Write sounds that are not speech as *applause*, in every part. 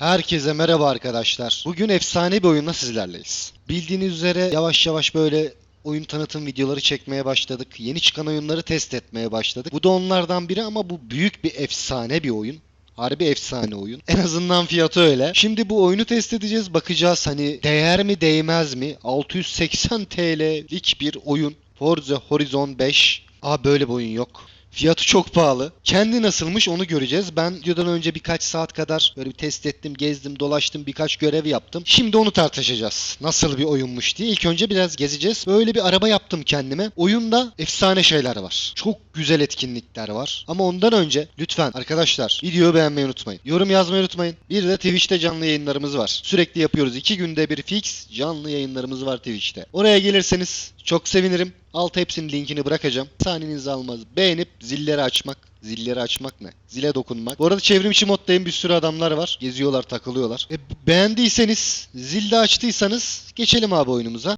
Herkese merhaba arkadaşlar. Bugün efsane bir oyunla sizlerleyiz. Bildiğiniz üzere yavaş yavaş böyle oyun tanıtım videoları çekmeye başladık. Yeni çıkan oyunları test etmeye başladık. Bu da onlardan biri ama bu büyük bir efsane bir oyun. Harbi efsane oyun. En azından fiyatı öyle. Şimdi bu oyunu test edeceğiz. Bakacağız hani değer mi değmez mi? 680 TL'lik bir oyun. Forza Horizon 5. Aa böyle bir oyun yok. Fiyatı çok pahalı. Kendi nasılmış onu göreceğiz. Ben videodan önce birkaç saat kadar böyle bir test ettim, gezdim, dolaştım, birkaç görev yaptım. Şimdi onu tartışacağız. Nasıl bir oyunmuş diye. İlk önce biraz gezeceğiz. Böyle bir araba yaptım kendime. Oyunda efsane şeyler var. Çok güzel etkinlikler var. Ama ondan önce lütfen arkadaşlar videoyu beğenmeyi unutmayın. Yorum yazmayı unutmayın. Bir de Twitch'te canlı yayınlarımız var. Sürekli yapıyoruz. İki günde bir fix canlı yayınlarımız var Twitch'te. Oraya gelirseniz çok sevinirim. Alt hepsinin linkini bırakacağım. Saniyenizi almaz. Beğenip zilleri açmak. Zilleri açmak ne? Zile dokunmak. Bu arada çevrim içi moddayım bir sürü adamlar var. Geziyorlar, takılıyorlar. E, beğendiyseniz, zilde açtıysanız geçelim abi oyunumuza.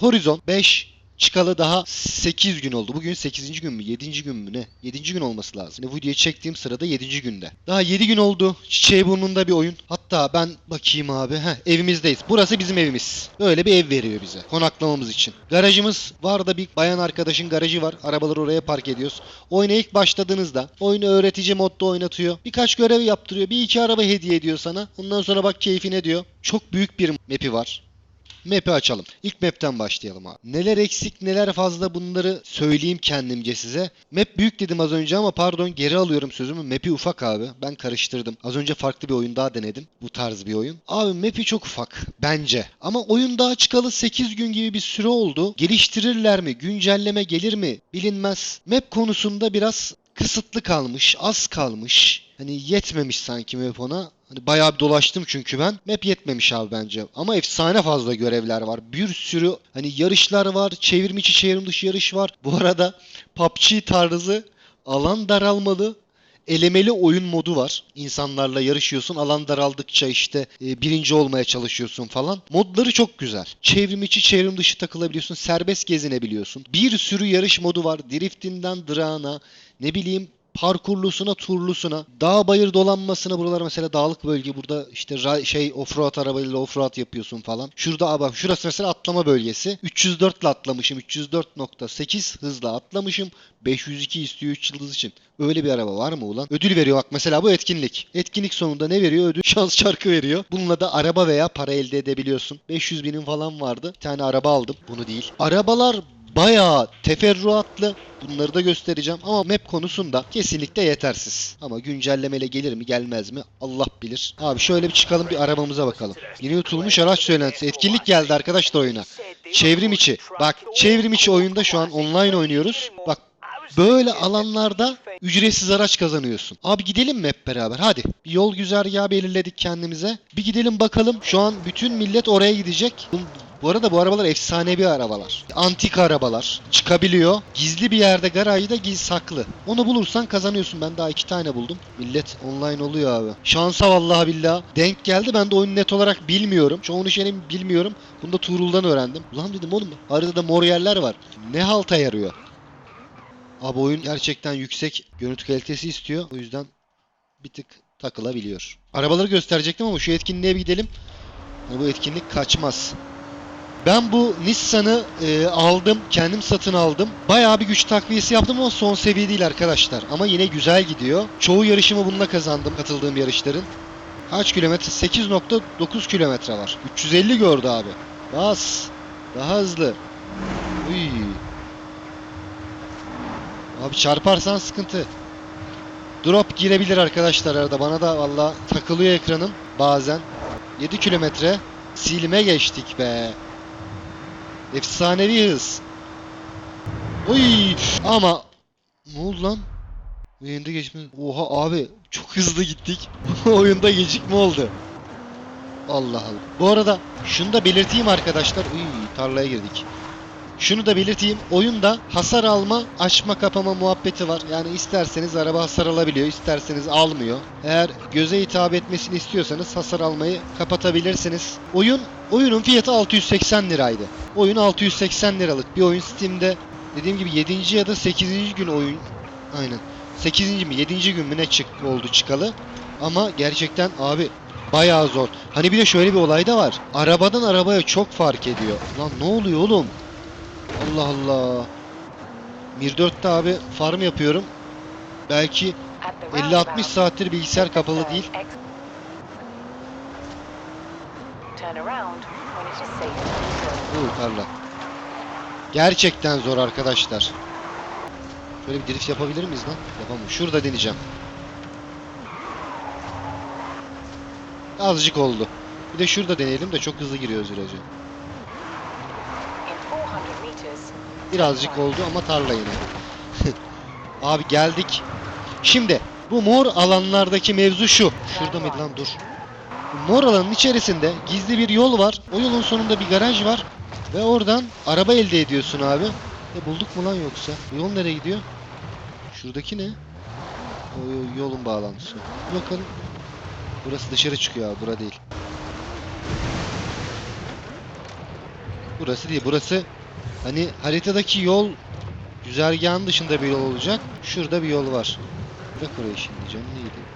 Horizon 5 çıkalı daha 8 gün oldu. Bugün 8. gün mü? 7. gün mü ne? 7. gün olması lazım. Yani videoyu çektiğim sırada 7. günde. Daha 7 gün oldu. Çiçeği burnunda bir oyun. Hatta ben bakayım abi. Heh, evimizdeyiz. Burası bizim evimiz. Böyle bir ev veriyor bize. Konaklamamız için. Garajımız var da bir bayan arkadaşın garajı var. Arabaları oraya park ediyoruz. Oyuna ilk başladığınızda oyunu öğretici modda oynatıyor. Birkaç görev yaptırıyor. Bir iki araba hediye ediyor sana. Ondan sonra bak keyfine diyor. Çok büyük bir map'i var. Map'i açalım. İlk map'ten başlayalım abi. Neler eksik neler fazla bunları söyleyeyim kendimce size. Map büyük dedim az önce ama pardon geri alıyorum sözümü. Map'i ufak abi. Ben karıştırdım. Az önce farklı bir oyun daha denedim. Bu tarz bir oyun. Abi map'i çok ufak. Bence. Ama oyun daha çıkalı 8 gün gibi bir süre oldu. Geliştirirler mi? Güncelleme gelir mi? Bilinmez. Map konusunda biraz kısıtlı kalmış. Az kalmış. Hani yetmemiş sanki map ona. Hani bayağı bir dolaştım çünkü ben. Map yetmemiş abi bence. Ama efsane fazla görevler var. Bir sürü hani yarışlar var. Çevrim içi çevrim dışı yarış var. Bu arada PUBG tarzı alan daralmalı elemeli oyun modu var. İnsanlarla yarışıyorsun. Alan daraldıkça işte e, birinci olmaya çalışıyorsun falan. Modları çok güzel. Çevrim içi çevrim dışı takılabiliyorsun. Serbest gezinebiliyorsun. Bir sürü yarış modu var. Driftinden drağına ne bileyim parkurlusuna, turlusuna, dağ bayır dolanmasına buralar mesela dağlık bölge burada işte şey offroad arabayla offroad yapıyorsun falan. Şurada bak şurası mesela atlama bölgesi. 304 ile atlamışım. 304.8 hızla atlamışım. 502 istiyor 3 yıldız için. Öyle bir araba var mı ulan? Ödül veriyor bak mesela bu etkinlik. Etkinlik sonunda ne veriyor? Ödül *laughs* şans çarkı veriyor. Bununla da araba veya para elde edebiliyorsun. 500 binin falan vardı. Bir tane araba aldım. Bunu değil. Arabalar bayağı teferruatlı. Bunları da göstereceğim ama map konusunda kesinlikle yetersiz. Ama güncellemeyle gelir mi gelmez mi Allah bilir. Abi şöyle bir çıkalım bir arabamıza bakalım. Yeni unutulmuş araç söylentisi. Etkinlik geldi arkadaşlar oyuna. Çevrim içi. Bak çevrim içi oyunda şu an online oynuyoruz. Bak böyle alanlarda ücretsiz araç kazanıyorsun. Abi gidelim mi hep beraber? Hadi. Bir yol güzergahı belirledik kendimize. Bir gidelim bakalım. Şu an bütün millet oraya gidecek. Bu- arada bu arabalar efsanevi arabalar. Antik arabalar. Çıkabiliyor. Gizli bir yerde garajda giz saklı. Onu bulursan kazanıyorsun. Ben daha iki tane buldum. Millet online oluyor abi. Şansa vallahi billah. Denk geldi. Ben de oyunu net olarak bilmiyorum. Çoğunu şeyini bilmiyorum. Bunu da Tuğrul'dan öğrendim. Ulan dedim oğlum haritada mor yerler var. Ne halta yarıyor? Abi oyun gerçekten yüksek görüntü kalitesi istiyor. O yüzden bir tık takılabiliyor. Arabaları gösterecektim ama şu etkinliğe bir gidelim. Yani bu etkinlik kaçmaz. Ben bu Nissan'ı e, aldım. Kendim satın aldım. Bayağı bir güç takviyesi yaptım ama son seviye değil arkadaşlar. Ama yine güzel gidiyor. Çoğu yarışımı bununla kazandım katıldığım yarışların. Kaç kilometre? 8.9 kilometre var. 350 gördü abi. Bas. Daha hızlı. Uy. Abi çarparsan sıkıntı. Drop girebilir arkadaşlar arada. Bana da valla takılıyor ekranım bazen. 7 kilometre. Silime geçtik be. Efsanevi hız. Oy ama ne oldu lan? Oyunda geçme. Oha abi çok hızlı gittik. *laughs* Oyunda gecikme oldu. Allah Allah. Bu arada şunu da belirteyim arkadaşlar. Uy tarlaya girdik. Şunu da belirteyim. Oyunda hasar alma, açma kapama muhabbeti var. Yani isterseniz araba hasar alabiliyor, isterseniz almıyor. Eğer göze hitap etmesini istiyorsanız hasar almayı kapatabilirsiniz. Oyun oyunun fiyatı 680 liraydı. Oyun 680 liralık bir oyun Steam'de. Dediğim gibi 7. ya da 8. gün oyun aynen. 8. mi 7. gün mü ne çık oldu çıkalı. Ama gerçekten abi bayağı zor. Hani bir de şöyle bir olay da var. Arabadan arabaya çok fark ediyor. Lan ne oluyor oğlum? Allah Allah. Mir 4'te abi farm yapıyorum. Belki 50-60 saattir bilgisayar kapalı değil. Bu tarla. Gerçekten zor arkadaşlar. Şöyle bir drift yapabilir miyiz lan? Yapamam. Şurada deneyeceğim. Azıcık oldu. Bir de şurada deneyelim de çok hızlı giriyoruz viraja. Birazcık oldu ama tarla yine. *laughs* Abi geldik. Şimdi bu mor alanlardaki mevzu şu. Şurada mıydı lan dur. Bu mor alanın içerisinde gizli bir yol var. O yolun sonunda bir garaj var. Ve oradan araba elde ediyorsun abi. E bulduk mu lan yoksa? Yol nereye gidiyor? Şuradaki ne? O yo- yolun bağlantısı. Bakalım. Burası dışarı çıkıyor abi. Bura değil. Burası değil. Burası hani haritadaki yol güzergahın dışında bir yol olacak. Şurada bir yol var. Bırak orayı şimdi canım neydi?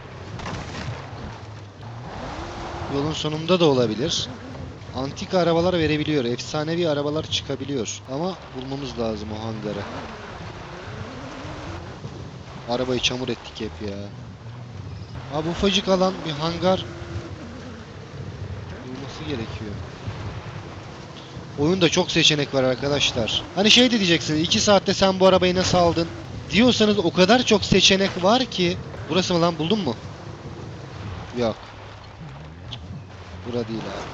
Yolun sonunda da olabilir. Antik arabalar verebiliyor. Efsanevi arabalar çıkabiliyor. Ama bulmamız lazım o hangarı. Arabayı çamur ettik hep ya. Abi ufacık alan bir hangar bulması gerekiyor. Oyunda çok seçenek var arkadaşlar. Hani şey de diyeceksiniz 2 saatte sen bu arabayı nasıl aldın? Diyorsanız o kadar çok seçenek var ki. Burası mı lan buldun mu? Yok. Bura değil abi.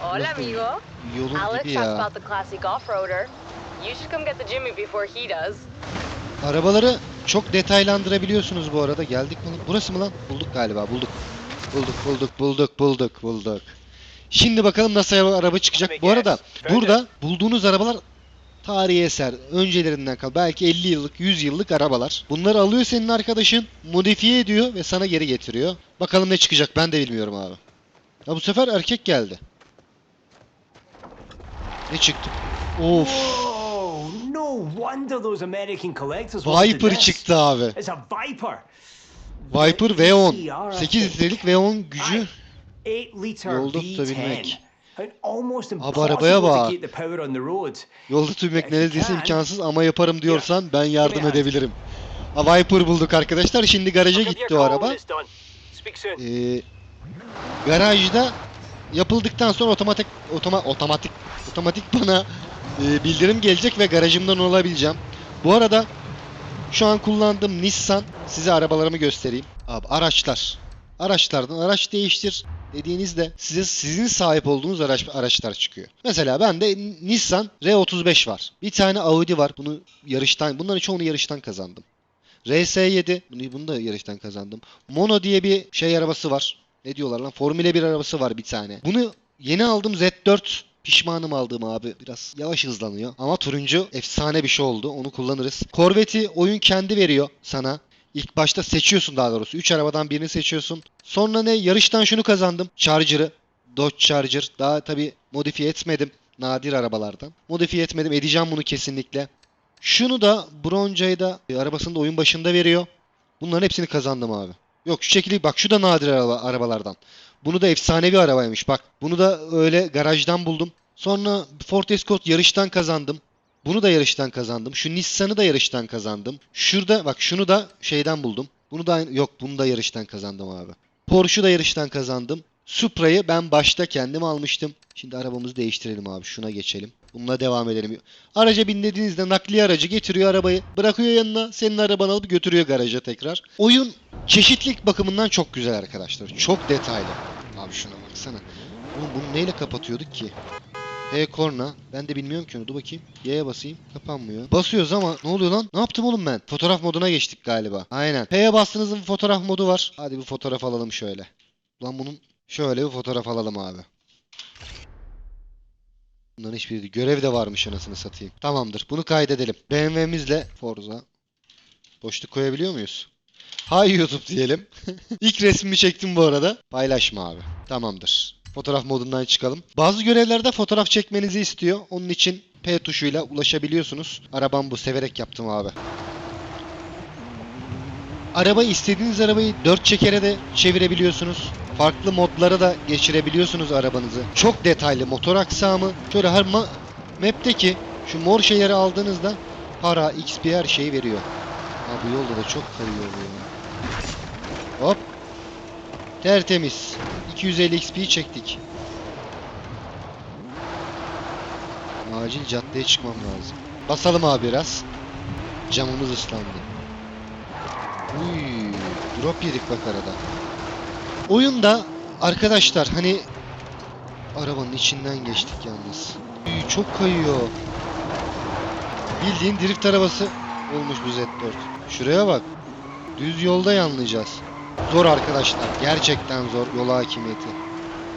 Hola, amigo. Yolun Alex gibi talks ya. about the classic off-roader. You should come get the Jimmy before he does. Arabaları çok detaylandırabiliyorsunuz bu arada. Geldik mi lan? Burası mı lan? Bulduk galiba. Bulduk. Bulduk, bulduk, bulduk, bulduk, bulduk. Şimdi bakalım nasıl araba- araba çıkacak. Bu arada burada bulduğunuz arabalar tarihi eser. Öncelerinden kal. Belki 50 yıllık, 100 yıllık arabalar. Bunları alıyor senin arkadaşın, modifiye ediyor ve sana geri getiriyor. Bakalım ne çıkacak ben de bilmiyorum abi. Ya bu sefer erkek geldi. Ne çıktı? Of. Oh, no wonder those American collectors Viper çıktı abi. It's a Viper. Viper V10. 8 litrelik V10 gücü. 8 liter Yolda V10. tutabilmek. Abi impossible arabaya bak. If you neredeyse imkansız ama yaparım diyorsan ben yardım edebilirim. Ha, Viper bulduk arkadaşlar. Şimdi garaja gitti o araba. Ee, garajda yapıldıktan sonra otomatik otoma, otomatik otomatik bana e, bildirim gelecek ve garajımdan olabileceğim. Bu arada şu an kullandığım Nissan size arabalarımı göstereyim. Abi araçlar. Araçlardan araç değiştir dediğinizde size sizin sahip olduğunuz araç, araçlar çıkıyor. Mesela bende Nissan R35 var. Bir tane Audi var. Bunu yarıştan bunların çoğunu yarıştan kazandım. RS7 bunu, bunu da yarıştan kazandım. Mono diye bir şey arabası var. Ne diyorlar lan? Formula 1 arabası var bir tane. Bunu yeni aldım Z4. Pişmanım aldığım abi. Biraz yavaş hızlanıyor. Ama turuncu efsane bir şey oldu. Onu kullanırız. Corvette'i oyun kendi veriyor sana. İlk başta seçiyorsun daha doğrusu. 3 arabadan birini seçiyorsun. Sonra ne? Yarıştan şunu kazandım. Charger'ı. Dodge Charger. Daha tabi modifiye etmedim. Nadir arabalardan. Modifiye etmedim. Edeceğim bunu kesinlikle. Şunu da Bronca'yı da e, arabasında oyun başında veriyor. Bunların hepsini kazandım abi. Yok şu şekilde bak şu da nadir araba, arabalardan. Bunu da efsanevi arabaymış bak. Bunu da öyle garajdan buldum. Sonra Ford Escort yarıştan kazandım. Bunu da yarıştan kazandım. Şu Nissan'ı da yarıştan kazandım. Şurada bak şunu da şeyden buldum. Bunu da yok bunu da yarıştan kazandım abi. Porsche'u da yarıştan kazandım. Supra'yı ben başta kendim almıştım. Şimdi arabamızı değiştirelim abi. Şuna geçelim. Bununla devam edelim. Araca bindiğinizde nakliye aracı getiriyor arabayı. Bırakıyor yanına. Senin arabanı alıp götürüyor garaja tekrar. Oyun çeşitlilik bakımından çok güzel arkadaşlar. Çok detaylı. Abi şuna baksana. Oğlum bunu neyle kapatıyorduk ki? H korna. Ben de bilmiyorum ki onu. Dur bakayım. Y'ye basayım. Kapanmıyor. Basıyoruz ama ne oluyor lan? Ne yaptım oğlum ben? Fotoğraf moduna geçtik galiba. Aynen. P'ye bastığınızda bir fotoğraf modu var. Hadi bir fotoğraf alalım şöyle. Lan bunun şöyle bir fotoğraf alalım abi. Bunların hiçbiri. Görev de varmış anasını satayım. Tamamdır. Bunu kaydedelim. BMW'mizle Forza. Boşluk koyabiliyor muyuz? Hay YouTube diyelim. *laughs* İlk resmimi çektim bu arada. Paylaşma abi. Tamamdır. Fotoğraf modundan çıkalım. Bazı görevlerde fotoğraf çekmenizi istiyor. Onun için P tuşuyla ulaşabiliyorsunuz. Arabam bu. Severek yaptım abi. Araba istediğiniz arabayı dört çekere de çevirebiliyorsunuz. farklı modlara da geçirebiliyorsunuz arabanızı. Çok detaylı motor aksamı. Şöyle her ma- map'teki şu mor şeyleri aldığınızda para, XP her şeyi veriyor. Abi yolda da çok kayıyor bu ya. Hop. Tertemiz. 250 XP çektik. Acil caddeye çıkmam lazım. Basalım abi biraz. Camımız ıslandı. Uy, drop yedik bak arada. Oyunda arkadaşlar hani arabanın içinden geçtik yalnız. Uy, çok kayıyor. Bildiğin drift arabası olmuş bu Z4. Şuraya bak. Düz yolda yanlayacağız. Zor arkadaşlar. Gerçekten zor yol hakimiyeti.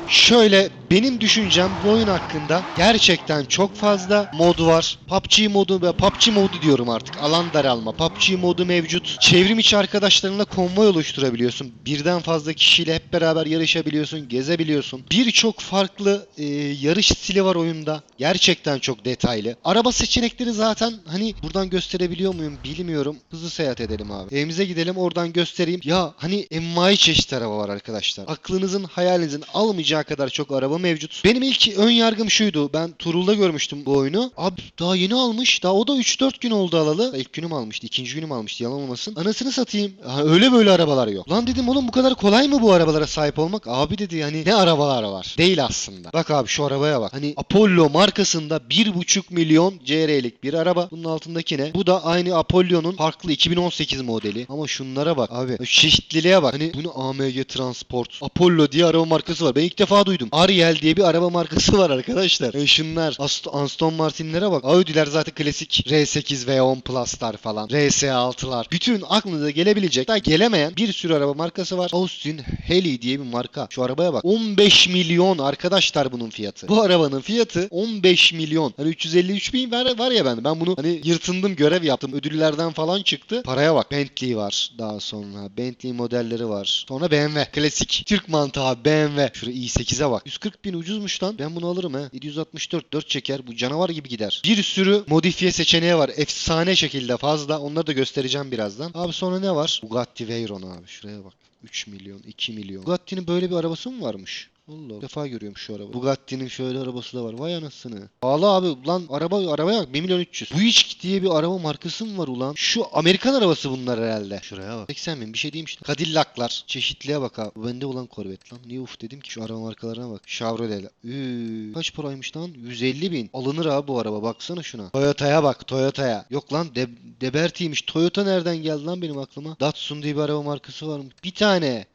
Şöyle benim düşüncem bu oyun hakkında gerçekten çok fazla mod var. PUBG modu ve PUBG modu diyorum artık. Alan daralma. PUBG modu mevcut. Çevrim içi arkadaşlarınla konvoy oluşturabiliyorsun. Birden fazla kişiyle hep beraber yarışabiliyorsun, gezebiliyorsun. Birçok farklı e, yarış stili var oyunda. Gerçekten çok detaylı. Araba seçenekleri zaten hani buradan gösterebiliyor muyum bilmiyorum. Hızlı seyahat edelim abi. Evimize gidelim oradan göstereyim. Ya hani envai çeşit araba var arkadaşlar. Aklınızın hayalinizin almayacağı kadar çok araba mevcut. Benim ilk ön yargım şuydu. Ben Turul'da görmüştüm bu oyunu. Abi daha yeni almış. Daha o da 3-4 gün oldu alalı. İlk günüm almıştı. ikinci günüm almıştı. Yalan olmasın. Anasını satayım. Ha, öyle böyle arabalar yok. Lan dedim oğlum bu kadar kolay mı bu arabalara sahip olmak? Abi dedi hani ne arabalar var. Değil aslında. Bak abi şu arabaya bak. Hani Apollo markasında 1,5 milyon CR'lik bir araba. Bunun altındaki ne? Bu da aynı Apollo'nun farklı 2018 modeli. Ama şunlara bak abi. Çeşitliliğe bak. Hani bunu AMG Transport. Apollo diye araba markası var. Ben ilk defa duydum. Ariel diye bir araba markası var arkadaşlar. E şunlar Ast- Aston Martin'lere bak. Audi'ler zaten klasik R8 V10 Plus'lar falan. RS6'lar. Bütün aklınıza gelebilecek. Daha gelemeyen bir sürü araba markası var. Austin Haley diye bir marka. Şu arabaya bak. 15 milyon arkadaşlar bunun fiyatı. Bu arabanın fiyatı 15 milyon. Hani 353 bin var, var ya bende. Ben bunu hani yırtındım görev yaptım. Ödüllerden falan çıktı. Paraya bak. Bentley var daha sonra. Bentley modelleri var. Sonra BMW. Klasik. Türk mantığı BMW. Şurada i8'e bak. 140 bin ucuzmuş lan. Ben bunu alırım he. 764 4 çeker. Bu canavar gibi gider. Bir sürü modifiye seçeneği var. Efsane şekilde fazla. Onları da göstereceğim birazdan. Abi sonra ne var? Bugatti Veyron abi. Şuraya bak. 3 milyon, 2 milyon. Bugatti'nin böyle bir arabası mı varmış? Allah bir defa görüyorum şu araba. Bugatti'nin şöyle arabası da var. Vay anasını. Pahalı abi. Lan araba arabaya bak 1 milyon 300. Buick diye bir araba markası mı var ulan? Şu Amerikan arabası bunlar herhalde. Şuraya bak. 80 bin bir şey diyeyim işte. Cadillac'lar. Çeşitliğe bak abi. Bu bende olan Corvette lan. Niye uf dedim ki şu araba markalarına bak. Chevrolet. Üü, kaç paraymış lan? 150 bin. Alınır abi bu araba. Baksana şuna. Toyota'ya bak. Toyota'ya. Yok lan De Deberti'ymiş. Toyota nereden geldi lan benim aklıma? Datsun diye bir araba markası var mı? Bir tane.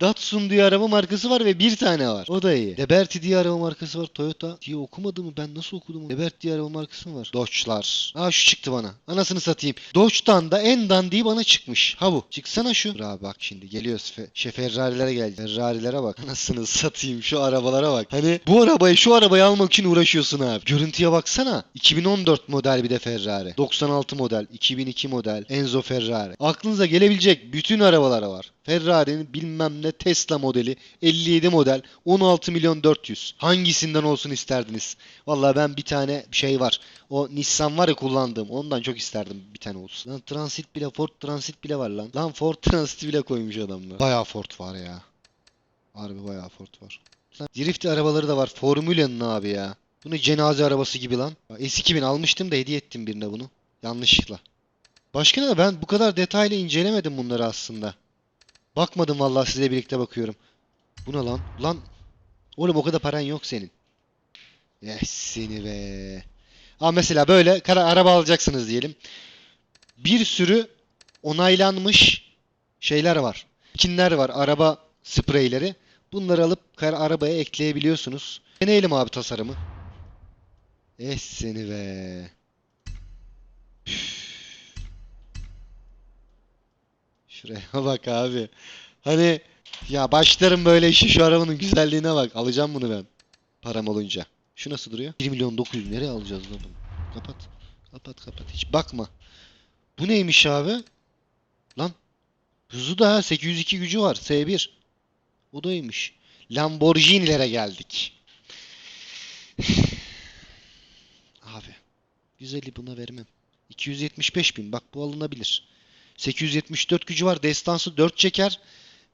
Datsun diye araba markası var ve bir tane var. O da iyi. Deberti diye araba markası var. Toyota diye okumadım mı? Ben nasıl okudum? Debert diye araba markası mı var? Dodge'lar. Aa şu çıktı bana. Anasını satayım. Dodge'dan da en dandiği bana çıkmış. Ha bu. Çıksana şu. Bravo bak şimdi geliyoruz. Fe şey Ferrari'lere geldi. Ferrari'lere bak. *laughs* Anasını satayım şu arabalara bak. Hani bu arabayı şu arabayı almak için uğraşıyorsun abi. Görüntüye baksana. 2014 model bir de Ferrari. 96 model. 2002 model. Enzo Ferrari. Aklınıza gelebilecek bütün arabalar var. Ferrari'nin bilmem ne Tesla modeli 57 model 16 milyon 400. Hangisinden olsun isterdiniz? Vallahi ben bir tane şey var. O Nissan var ya kullandığım. Ondan çok isterdim bir tane olsun. Lan Transit bile Ford Transit bile var lan. Lan Ford *laughs* Transit bile koymuş adamlar. Bayağı Ford var ya. Harbi bayağı Ford var. Lan drift arabaları da var. Formula'nın abi ya. Bu ne cenaze arabası gibi lan. S2000 almıştım da hediye ettim birine bunu. Yanlışlıkla. Başka ne? Ben bu kadar detaylı incelemedim bunları aslında. Bakmadım vallahi sizle birlikte bakıyorum. Bu ne lan? Lan oğlum o kadar paran yok senin. Eh seni be. Ama mesela böyle kara araba alacaksınız diyelim. Bir sürü onaylanmış şeyler var. Skinler var. Araba spreyleri. Bunları alıp kara arabaya ekleyebiliyorsunuz. Deneyelim abi tasarımı. Eh seni be. Şuraya *laughs* bak abi. Hani ya başlarım böyle işi şu arabanın güzelliğine bak. Alacağım bunu ben. Param olunca. Şu nasıl duruyor? 1 milyon 900 nereye alacağız bunu? Kapat. Kapat kapat. Hiç bakma. Bu neymiş abi? Lan. Hızı da ha 802 gücü var. S1. O da iyiymiş. Lamborghini'lere geldik. *sighs* Abi. Güzeli buna vermem. 275 bin. Bak bu alınabilir. 874 gücü var. Destansı 4 çeker.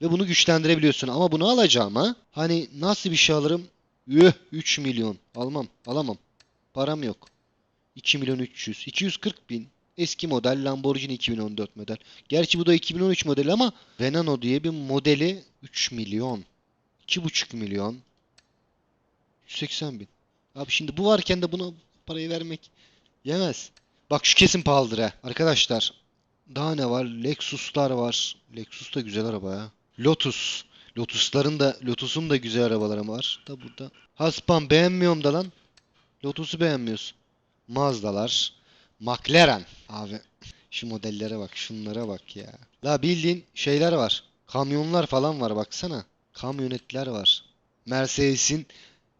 ve bunu güçlendirebiliyorsun. Ama bunu alacağıma hani nasıl bir şey alırım? Üh 3 milyon. Almam. Alamam. Param yok. 2 milyon 300. 240 bin. Eski model Lamborghini 2014 model. Gerçi bu da 2013 modeli ama Venano diye bir modeli 3 milyon. 2,5 milyon. 180 bin. Abi şimdi bu varken de buna parayı vermek yemez. Bak şu kesin pahalıdır ha. Arkadaşlar daha ne var? Lexus'lar var. Lexus da güzel araba ya. Lotus. Lotus'ların da Lotus'un da güzel arabaları var. Da burada. Haspan beğenmiyorum da lan. Lotus'u beğenmiyorsun. Mazda'lar. McLaren. Abi şu modellere bak. Şunlara bak ya. La bildiğin şeyler var. Kamyonlar falan var baksana. Kamyonetler var. Mercedes'in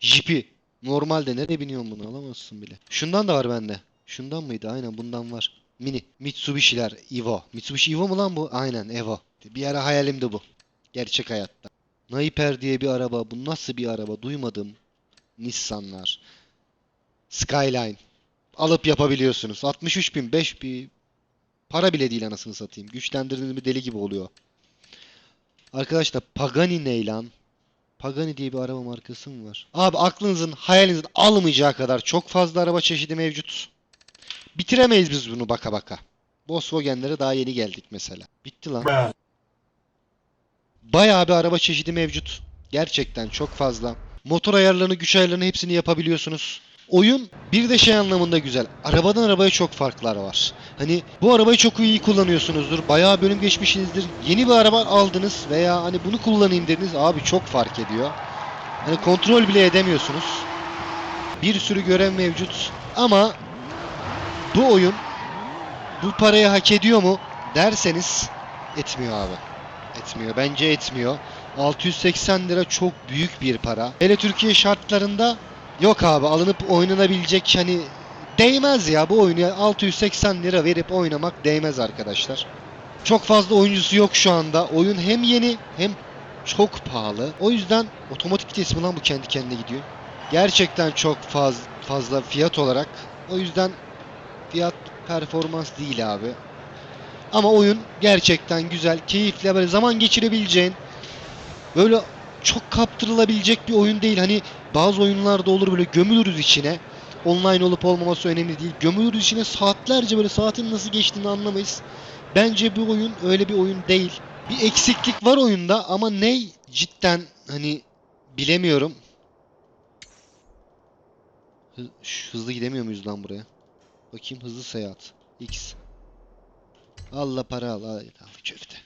Jeep'i. Normalde nereye biniyorsun bunu alamazsın bile. Şundan da var bende. Şundan mıydı? Aynen bundan var. Mini. Mitsubishi'ler. Evo. Mitsubishi Evo mu lan bu? Aynen Evo. Bir ara hayalimdi bu. Gerçek hayatta. Naiper diye bir araba. Bu nasıl bir araba? Duymadım. Nissan'lar. Skyline. Alıp yapabiliyorsunuz. 63 bin, 5 bin. Para bile değil anasını satayım. Güçlendirdiğiniz bir deli gibi oluyor. Arkadaşlar Pagani ne lan? Pagani diye bir araba markası mı var? Abi aklınızın hayalinizin almayacağı kadar çok fazla araba çeşidi mevcut. Bitiremeyiz biz bunu baka baka. Volkswagen'lere daha yeni geldik mesela. Bitti lan. Bayağı bir araba çeşidi mevcut. Gerçekten çok fazla. Motor ayarlarını, güç ayarlarını hepsini yapabiliyorsunuz. Oyun bir de şey anlamında güzel. Arabadan arabaya çok farklar var. Hani bu arabayı çok iyi kullanıyorsunuzdur. Bayağı bölüm geçmişsinizdir. Yeni bir araba aldınız veya hani bunu kullanayım dediniz. Abi çok fark ediyor. Hani kontrol bile edemiyorsunuz. Bir sürü görev mevcut. Ama bu oyun bu parayı hak ediyor mu derseniz etmiyor abi. Etmiyor. Bence etmiyor. 680 lira çok büyük bir para. Hele Türkiye şartlarında yok abi alınıp oynanabilecek hani değmez ya bu oyunu 680 lira verip oynamak değmez arkadaşlar. Çok fazla oyuncusu yok şu anda. Oyun hem yeni hem çok pahalı. O yüzden otomatik vites mi lan bu kendi kendine gidiyor. Gerçekten çok faz, fazla fiyat olarak. O yüzden fiyat performans değil abi. Ama oyun gerçekten güzel, keyifli, böyle zaman geçirebileceğin, böyle çok kaptırılabilecek bir oyun değil. Hani bazı oyunlarda olur böyle gömülürüz içine. Online olup olmaması önemli değil. Gömülürüz içine saatlerce böyle saatin nasıl geçtiğini anlamayız. Bence bu oyun öyle bir oyun değil. Bir eksiklik var oyunda ama ne cidden hani bilemiyorum. Hızlı gidemiyor muyuz lan buraya? Bakayım hızlı seyahat. X. Allah para al. Al, köfte.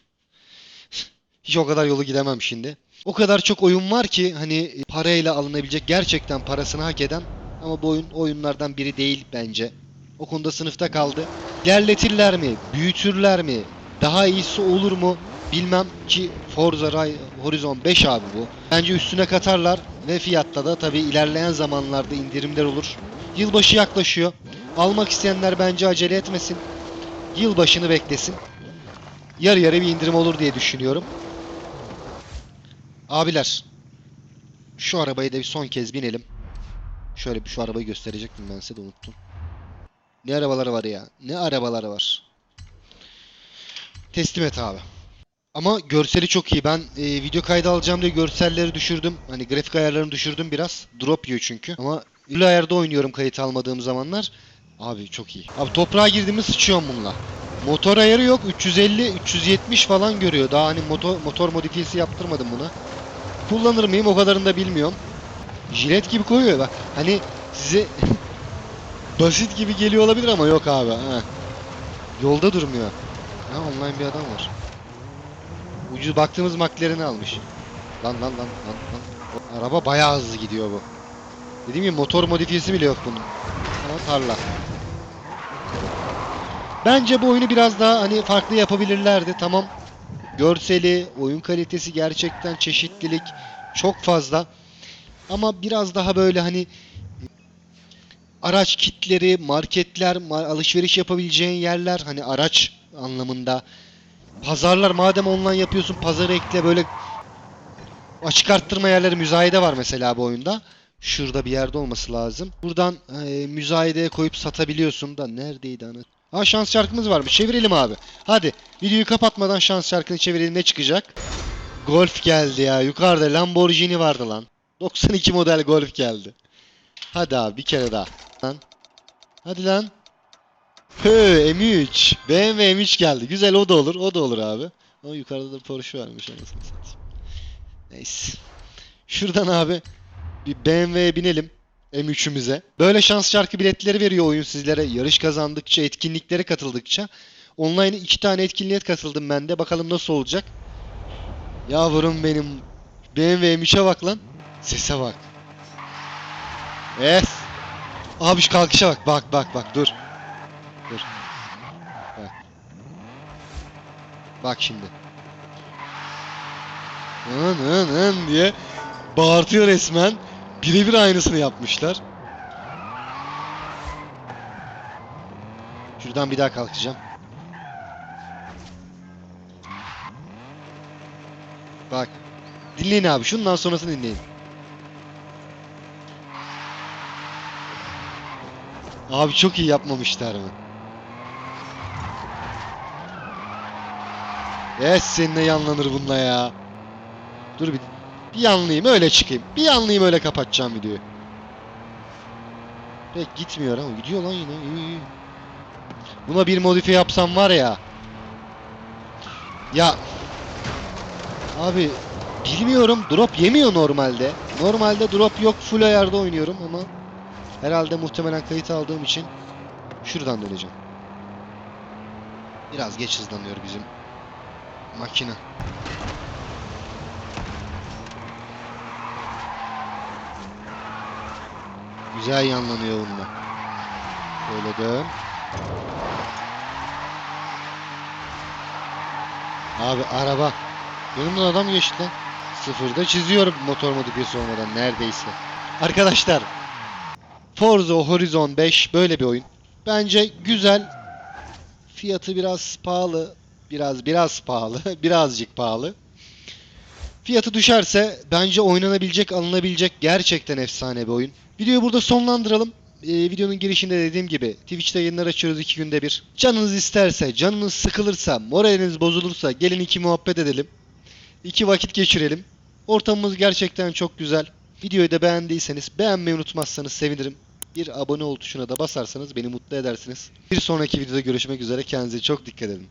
*laughs* Hiç o kadar yolu gidemem şimdi. O kadar çok oyun var ki hani parayla alınabilecek gerçekten parasını hak eden ama bu oyun oyunlardan biri değil bence. O konuda sınıfta kaldı. İlerletirler mi? Büyütürler mi? Daha iyisi olur mu? Bilmem ki Forza Horizon 5 abi bu. Bence üstüne katarlar ve fiyatta da tabii ilerleyen zamanlarda indirimler olur. Yılbaşı yaklaşıyor. Almak isteyenler bence acele etmesin. Yılbaşını beklesin. Yarı yarı bir indirim olur diye düşünüyorum. Abiler. Şu arabayı da bir son kez binelim. Şöyle bir şu arabayı gösterecektim ben size de unuttum. Ne arabaları var ya. Ne arabaları var. Teslim et abi. Ama görseli çok iyi. Ben e, video kaydı alacağım diye görselleri düşürdüm. Hani grafik ayarlarını düşürdüm biraz. Drop yiyor çünkü. Ama ül ayarda oynuyorum kayıt almadığım zamanlar. Abi çok iyi. Abi toprağa girdiğimi sıçıyorum bununla. Motor ayarı yok. 350, 370 falan görüyor. Daha hani motor, motor modifiyesi yaptırmadım buna. Kullanır mıyım o kadarını da bilmiyorum. Jilet gibi koyuyor bak. Hani size *laughs* basit gibi geliyor olabilir ama yok abi. Ha. Yolda durmuyor. Ha online bir adam var. Ucuz baktığımız McLaren'i almış. Lan lan lan lan lan. Araba bayağı hızlı gidiyor bu. Dediğim gibi motor modifiyesi bile yok bunun. Ama tarla. Bence bu oyunu biraz daha hani farklı yapabilirlerdi. Tamam. Görseli, oyun kalitesi gerçekten çeşitlilik çok fazla. Ama biraz daha böyle hani araç kitleri, marketler, ma- alışveriş yapabileceğin yerler hani araç anlamında. Pazarlar madem online yapıyorsun pazarı ekle böyle açık arttırma yerleri müzayede var mesela bu oyunda. Şurada bir yerde olması lazım. Buradan e, müzayedeye koyup satabiliyorsun da neredeydi ana? Ha şans şarkımız varmış. Çevirelim abi. Hadi videoyu kapatmadan şans şarkını çevirelim ne çıkacak? Golf geldi ya. Yukarıda Lamborghini vardı lan. 92 model Golf geldi. Hadi abi bir kere daha. Hadi lan. Hı M3. BMW M3 geldi. Güzel o da olur. O da olur abi. Ama yukarıda da Porsche varmış anasını. Neyse. Şuradan abi bir BMW'ye binelim. M3'ümüze. Böyle şans şarkı biletleri veriyor oyun sizlere. Yarış kazandıkça, etkinliklere katıldıkça. Online iki tane etkinliğe katıldım ben de. Bakalım nasıl olacak. Yavrum benim. BMW M3'e bak lan. Sese bak. Es. Abi şu kalkışa bak. Bak bak bak dur. Dur. Bak. Bak şimdi. Hın hın hın diye bağırtıyor resmen. Birebir aynısını yapmışlar. Şuradan bir daha kalkacağım. Bak. Dinleyin abi. Şundan sonrasını dinleyin. Abi çok iyi yapmamışlar mı? Es seninle yanlanır bununla ya. Dur bir, bir yanlayayım öyle çıkayım. Bir yanlayayım öyle kapatacağım videoyu. Pek gitmiyor ama gidiyor lan yine. Buna bir modifiye yapsam var ya. Ya. Abi bilmiyorum drop yemiyor normalde. Normalde drop yok full ayarda oynuyorum ama herhalde muhtemelen kayıt aldığım için şuradan döneceğim. Biraz geç hızlanıyor bizim makine. Güzel yanlanıyor bununla. Böyle dön. Abi araba. Önümden adam geçti lan. Sıfırda çiziyorum motor modifiyesi olmadan neredeyse. Arkadaşlar. Forza Horizon 5 böyle bir oyun. Bence güzel. Fiyatı biraz pahalı. Biraz biraz pahalı. *laughs* Birazcık pahalı. Fiyatı düşerse bence oynanabilecek, alınabilecek gerçekten efsane bir oyun. Videoyu burada sonlandıralım. Ee, videonun girişinde dediğim gibi Twitch'te yayınlar açıyoruz iki günde bir. Canınız isterse, canınız sıkılırsa, moraliniz bozulursa gelin iki muhabbet edelim. İki vakit geçirelim. Ortamımız gerçekten çok güzel. Videoyu da beğendiyseniz beğenmeyi unutmazsanız sevinirim. Bir abone ol tuşuna da basarsanız beni mutlu edersiniz. Bir sonraki videoda görüşmek üzere. Kendinize çok dikkat edin.